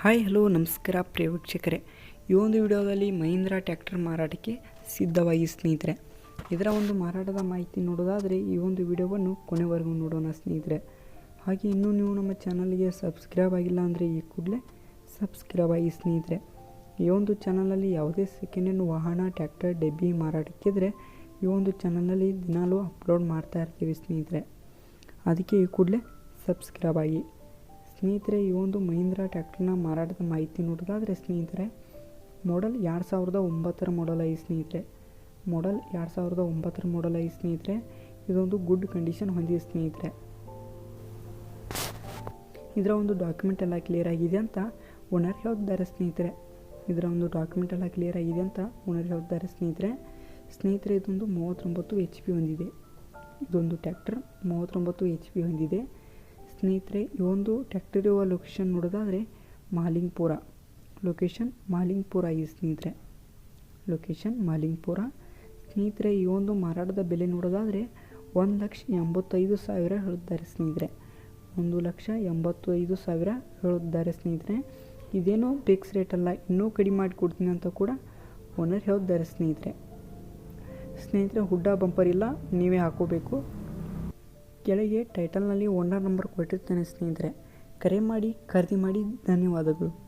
Hi, hello, ನಮಸ್ಕಾರ ಪ್ರಿಯ ವೀಕ್ಷಕರೇ ಈ ಒಂದು ವಿಡಿಯೋದಲ್ಲಿ ಮಹೀಂದ್ರ ಟ್ಯಾಕ್ಟರ್ ಮಾರಾಟಕ್ಕೆ ಸಿದ್ಧವಾಗಿ ಸ್ನೇಹಿತರೆ. ಇದರ ಒಂದು ಮಾರಾಟದ ಮಾಹಿತಿ ನೋಡೋದಾದರೆ ಈ ಒಂದು ವಿಡಿಯೋವನ್ನು ಕೊನೆವರೆಗೂ ನೋಡೋಣ ಸ್ನೇಹಿತರೆ. ಹಾಗೆ ಇನ್ನೂ ನೀವು ನಮ್ಮ ಚಾನಲ್ಗೆ ಸಬ್ಸ್ಕ್ರೈಬ್ ಆಗಿಲ್ಲ ಅಂದರೆ ಈ ಕೂಡಲೇ ಸಬ್ಸ್ಕ್ರೈಬ್ ಆಗಿ ಸ್ನೇಹಿತರೆ. ಈ ಒಂದು ಚಾನಲಲ್ಲಿ ಯಾವುದೇ ಸೆಕೆಂಡ್ ಹ್ಯಾಂಡ್ ವಾಹನ ಟ್ಯಾಕ್ಟರ್ ಡೆಬ್ಬಿ ಮಾರಾಟಕ್ಕಿದ್ರೆ ಈ ಒಂದು ಚಾನಲಲ್ಲಿ ದಿನಾಲೂ ಅಪ್ಲೋಡ್ ಮಾಡ್ತಾ ಇರ್ತೀವಿ ಸ್ನೇಹಿತರೆ. ಅದಕ್ಕೆ ಈ ಕೂಡಲೇ ಸಬ್ಸ್ಕ್ರೈಬ್ ಆಗಿ. ಸ್ನೇಹಿತರೆ, ಈ ಒಂದು ಮಹೀಂದ್ರ ಟ್ಯಾಕ್ಟ್ರನ್ನ ಮಾರಾಟದ ಮಾಹಿತಿ ನೋಡೋದಾದರೆ ಸ್ನೇಹಿತರೆ ಮಾಡಲ್ ಎರಡು ಸಾವಿರದ ಒಂಬತ್ತರ ಮಾಡಲ್ ಐ ಸ್ನೇಹಿತರೆ. ಮಾಡಲ್ ಎರಡು ಸಾವಿರದ ಒಂಬತ್ತರ ಮಾಡಲ್ ಐ ಸ್ನೇಹಿತರೆ. ಇದೊಂದು ಗುಡ್ ಕಂಡೀಷನ್ ಹೊಂದಿದೆ ಸ್ನೇಹಿತರೆ. ಇದರ ಒಂದು ಡಾಕ್ಯುಮೆಂಟ್ ಎಲ್ಲ ಕ್ಲಿಯರ್ ಆಗಿದೆ ಅಂತ ಓನರ್ ಹೇಳ್ತಿದ್ದಾರೆ ಸ್ನೇಹಿತರೆ. ಇದರ ಒಂದು ಡಾಕ್ಯುಮೆಂಟ್ ಎಲ್ಲ ಕ್ಲಿಯರ್ ಆಗಿದೆ ಅಂತ ಓನರ್ ಹೇಳ್ತಿದ್ದಾರೆ ಸ್ನೇಹಿತರೆ. ಸ್ನೇಹಿತರೆ, ಇದೊಂದು ಮೂವತ್ತೊಂಬತ್ತು ಎಚ್ ಪಿ ಹೊಂದಿದೆ. ಇದೊಂದು ಟ್ಯಾಕ್ಟರ್ ಮೂವತ್ತೊಂಬತ್ತು ಎಚ್ ಪಿ ಹೊಂದಿದೆ. ಸ್ನೇಹಿತರೆ, ಈ ಒಂದು ಟ್ಯಾಕ್ಟರ್ ಲೊಕೇಶನ್ ನೋಡೋದಾದರೆ ಮಾಲಿಂಗ್ಪುರ. ಲೊಕೇಶನ್ ಮಾಲಿಂಗ್ಪುರ ಈ ಸ್ನೇಹಿತರೆ. ಲೊಕೇಶನ್ ಮಾಲಿಂಗ್ಪುರ. ಸ್ನೇಹಿತರೆ, ಈ ಒಂದು ಮಾರಾಟದ ಬೆಲೆ ನೋಡೋದಾದರೆ ಒಂದು ಲಕ್ಷ ಎಂಬತ್ತೈದು ಸಾವಿರ ಹೇಳುತ್ತಾರೆ ಸ್ನೇಹಿತರೆ. ಒಂದು ಲಕ್ಷ ಎಂಬತ್ತೈದು ಸಾವಿರ ಹೇಳುತ್ತಾರೆ ಸ್ನೇಹಿತರೆ. ಇದೇನೋ ಫಿಕ್ಸ್ ರೇಟ್ ಅಲ್ಲ, ಇನ್ನೂ ಕಡಿಮೆ ಮಾಡಿ ಕೊಡ್ತೀನಿ ಅಂತ ಕೂಡ ಓನರ್ ಹೇಳಿದ್ದಾರೆ ಸ್ನೇಹಿತರೆ. ಸ್ನೇಹಿತರೆ, ಹುಡ್ಡ ಬಂಪರ್ ಇಲ್ಲ, ನೀವೇ ಹಾಕೋಬೇಕು. ಕೆಳಗೆ ಟೈಟಲ್ನಲ್ಲಿ ಓನರ್ ನಂಬರ್ ಕೊಟ್ಟಿರ್ತೇನೆ ಸ್ನೇಹಿತರೆ. ಕರೆ ಮಾಡಿ ಖರೀದಿ ಮಾಡಿ ಧನ್ಯವಾದಗಳು.